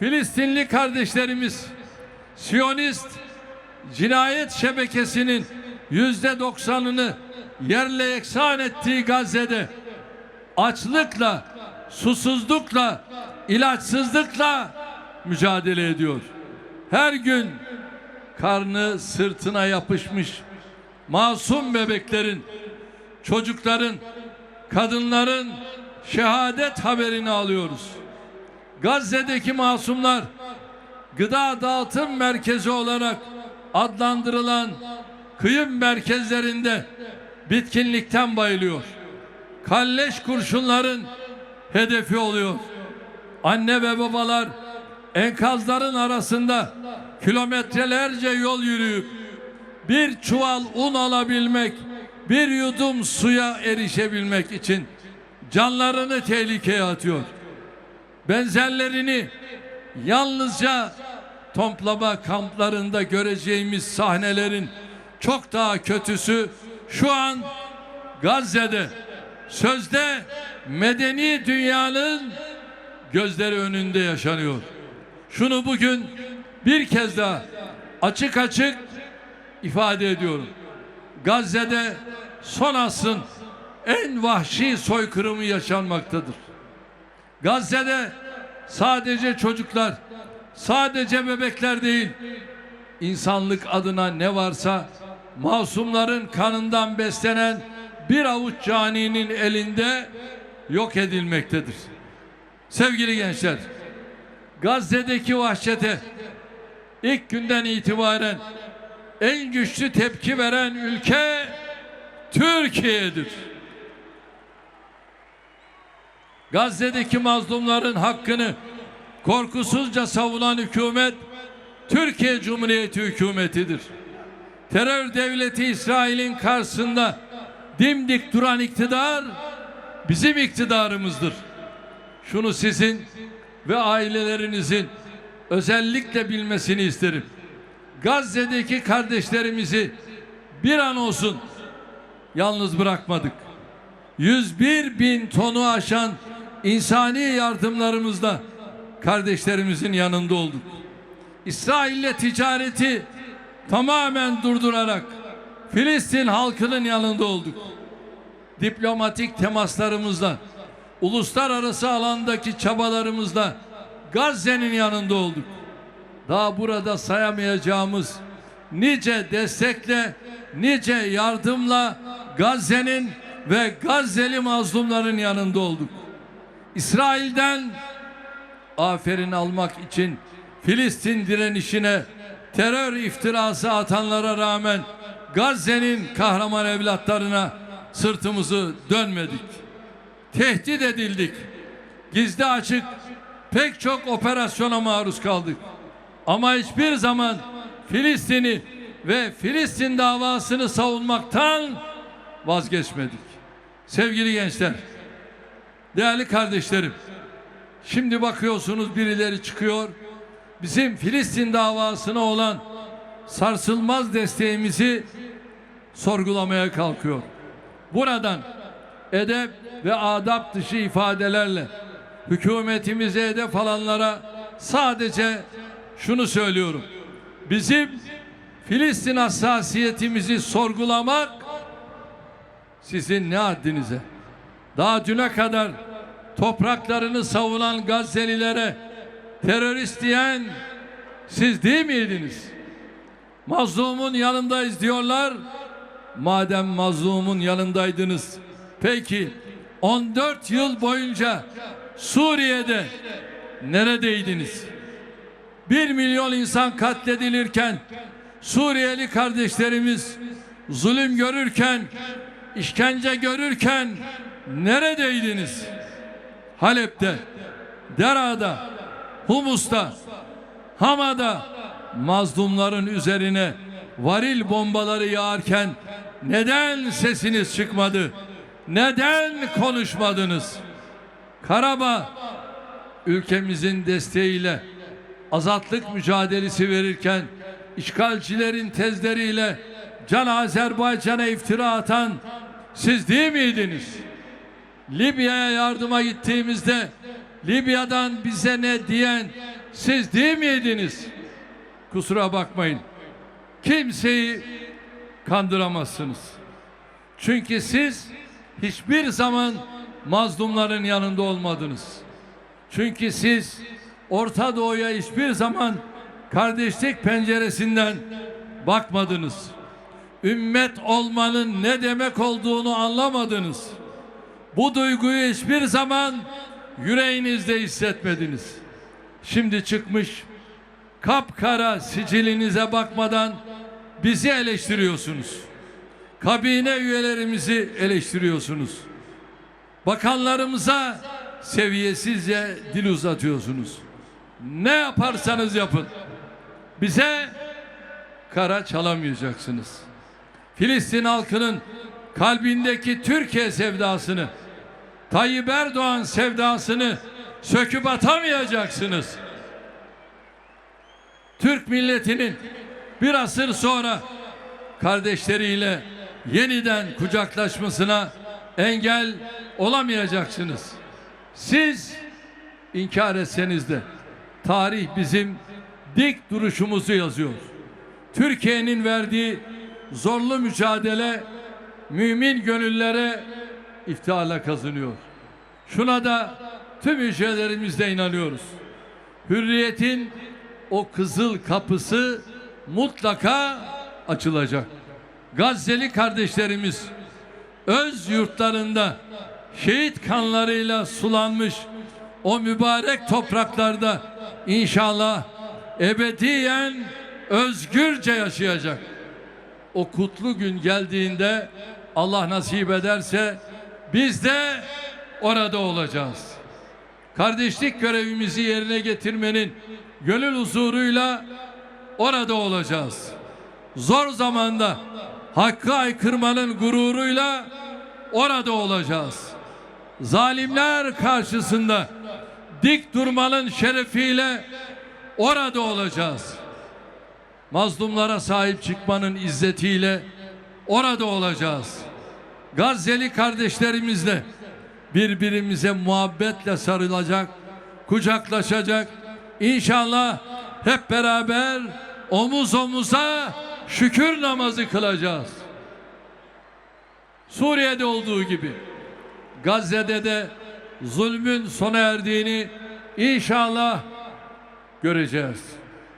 Filistinli kardeşlerimiz Siyonist cinayet şebekesinin yüzde doksanını yerle yeksan ettiği Gazze'de açlıkla, susuzlukla, ilaçsızlıkla mücadele ediyor. Her gün karnı sırtına yapışmış masum bebeklerin, çocukların, kadınların şehadet haberini alıyoruz. Gazze'deki masumlar gıda dağıtım merkezi olarak adlandırılan kıyım merkezlerinde bitkinlikten bayılıyor. Kalleş kurşunların hedefi oluyor. Anne ve babalar enkazların arasında kilometrelerce yol yürüyüp bir çuval un alabilmek, bir yudum suya erişebilmek için canlarını tehlikeye atıyor. Benzerlerini yalnızca toplama kamplarında göreceğimiz sahnelerin çok daha kötüsü şu an Gazze'de sözde medeni dünyanın gözleri önünde yaşanıyor. Şunu bugün bir kez daha açık açık ifade ediyorum. Gazze'de son asrın en vahşi soykırımı yaşanmaktadır. Gazze'de sadece çocuklar, sadece bebekler değil, insanlık adına ne varsa masumların kanından beslenen bir avuç caninin elinde yok edilmektedir. Sevgili gençler, Gazze'deki vahşete ilk günden itibaren en güçlü tepki veren ülke Türkiye'dir. Gazze'deki mazlumların hakkını korkusuzca savunan hükümet Türkiye Cumhuriyeti hükümetidir. Terör devleti İsrail'in karşısında dimdik duran iktidar bizim iktidarımızdır. Şunu sizin ve ailelerinizin özellikle bilmesini isterim. Gazze'deki kardeşlerimizi bir an olsun yalnız bırakmadık. 101 bin tonu aşan insani yardımlarımızla kardeşlerimizin yanında olduk. İsrail'le ticareti tamamen durdurarak Filistin halkının yanında olduk. Diplomatik temaslarımızla, uluslararası alandaki çabalarımızla Gazze'nin yanında olduk. Daha burada sayamayacağımız nice destekle, nice yardımla Gazze'nin ve Gazze'li mazlumların yanında olduk. İsrail'den aferin almak için Filistin direnişine terör iftirası atanlara rağmen Gazze'nin kahraman evlatlarına sırtımızı dönmedik. Tehdit edildik. Gizli açık pek çok operasyona maruz kaldık. Ama hiçbir zaman Filistin'i ve Filistin davasını savunmaktan vazgeçmedik. Sevgili gençler, değerli kardeşlerim, şimdi bakıyorsunuz birileri çıkıyor, bizim Filistin davasına olan sarsılmaz desteğimizi sorgulamaya kalkıyor. Buradan edep ve adap dışı ifadelerle hükümetimize hedef alanlara sadece şunu söylüyorum. Bizim Filistin hassasiyetimizi sorgulamak sizin ne haddinize? Daha düne kadar topraklarını savunan Gazzelilere terörist diyen siz değil miydiniz? Mazlumun yanındayız diyorlar. Madem mazlumun yanındaydınız. Peki 14 yıl boyunca Suriye'de neredeydiniz? Bir milyon insan katledilirken Suriyeli kardeşlerimiz zulüm görürken işkence görürken neredeydiniz? Halep'te, Dera'da, Humus'ta, Hama'da mazlumların üzerine varil bombaları yağarken neden sesiniz çıkmadı? Neden konuşmadınız? Karabağ ülkemizin desteğiyle azatlık mücadelesi verirken işgalcilerin tezleriyle Can Azerbaycan'a iftira atan siz değil miydiniz? Libya'ya yardıma gittiğimizde Libya'dan bize ne diyen siz değil miydiniz? Kusura bakmayın. Kimseyi kandıramazsınız. Çünkü siz hiçbir zaman mazlumların yanında olmadınız. Çünkü siz Orta Doğu'ya hiçbir zaman kardeşlik penceresinden bakmadınız. Ümmet olmanın ne demek olduğunu anlamadınız. Bu duyguyu hiçbir zaman yüreğinizde hissetmediniz. Şimdi çıkmış kapkara sicilinize bakmadan bizi eleştiriyorsunuz. Kabine üyelerimizi eleştiriyorsunuz. Bakanlarımıza seviyesizce dil uzatıyorsunuz. Ne yaparsanız yapın. Bize kara çalamayacaksınız. Filistin halkının kalbindeki Türkiye sevdasını, Tayyip Erdoğan sevdasını söküp atamayacaksınız. Türk milletinin bir asır sonra kardeşleriyle yeniden kucaklaşmasına engel olamayacaksınız. Siz inkar etseniz de tarih bizim dik duruşumuzu yazıyor. Türkiye'nin verdiği zorlu mücadele mümin gönüllere iftiharla kazanıyor. Şuna da tüm hücrelerimizde inanıyoruz. Hürriyetin o kızıl kapısı mutlaka açılacak. Gazze'li kardeşlerimiz öz yurtlarında şehit kanlarıyla sulanmış o mübarek topraklarda inşallah ebediyen özgürce yaşayacak. O kutlu gün geldiğinde Allah nasip ederse biz de orada olacağız. Kardeşlik görevimizi yerine getirmenin gönül huzuruyla orada olacağız. Zor zamanda hakkı aykırmanın gururuyla orada olacağız. Zalimler karşısında dik durmanın şerefiyle orada olacağız. Mazlumlara sahip çıkmanın izzetiyle orada olacağız. Gazze'li kardeşlerimizle birbirimize muhabbetle sarılacak, kucaklaşacak. İnşallah hep beraber omuz omuza şükür namazı kılacağız. Suriye'de olduğu gibi Gazze'de de zulmün sona erdiğini inşallah göreceğiz.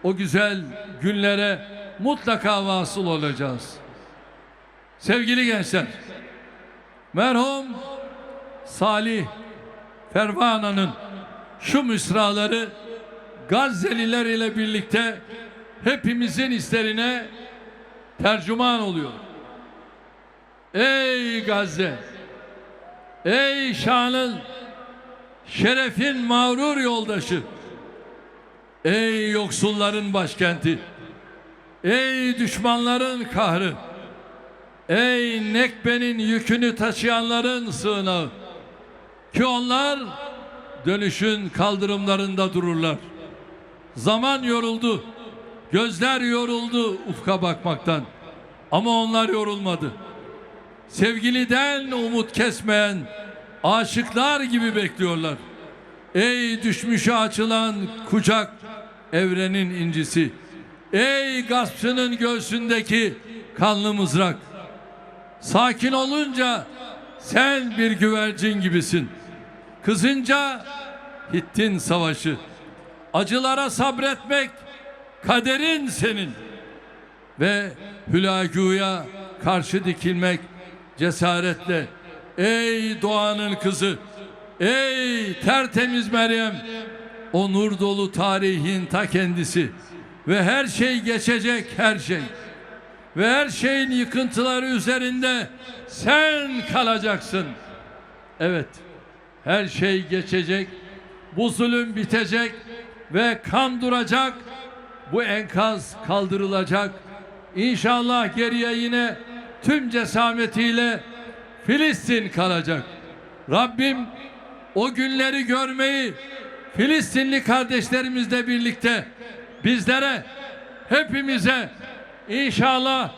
O güzel günlere mutlaka vasıl olacağız. Sevgili gençler, merhum Salih Fervana'nın şu mısraları Gazze'liler ile birlikte hepimizin isterine tercüman oluyor. Ey Gazze! Ey şanın, şerefin mağrur yoldaşı! Ey yoksulların başkenti! Ey düşmanların kahrı! Ey Nekbe'nin yükünü taşıyanların sığınağı! Ki onlar dönüşün kaldırımlarında dururlar. Zaman yoruldu, gözler yoruldu ufka bakmaktan. Ama onlar yorulmadı. Sevgiliden umut kesmeyen aşıklar gibi bekliyorlar. Ey düşmüşe açılan kucak evrenin incisi. Ey gaspçının göğsündeki kanlı mızrak. Sakin olunca sen bir güvercin gibisin. Kızınca Hittin savaşı. Acılara sabretmek kaderin senin. Ve hülaguya karşı dikilmek cesaretle. Ey doğanın kızı, ey tertemiz Meryem, o nur dolu tarihin ta kendisi. Ve her şey geçecek her şey. Ve her şeyin yıkıntıları üzerinde sen kalacaksın. Evet, her şey geçecek, bu zulüm bitecek ve kan duracak, bu enkaz kaldırılacak. İnşallah geriye yine tüm cesametiyle Filistin kalacak. Rabbim o günleri görmeyi Filistinli kardeşlerimizle birlikte bizlere hepimize inşallah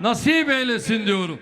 nasip eylesin diyorum.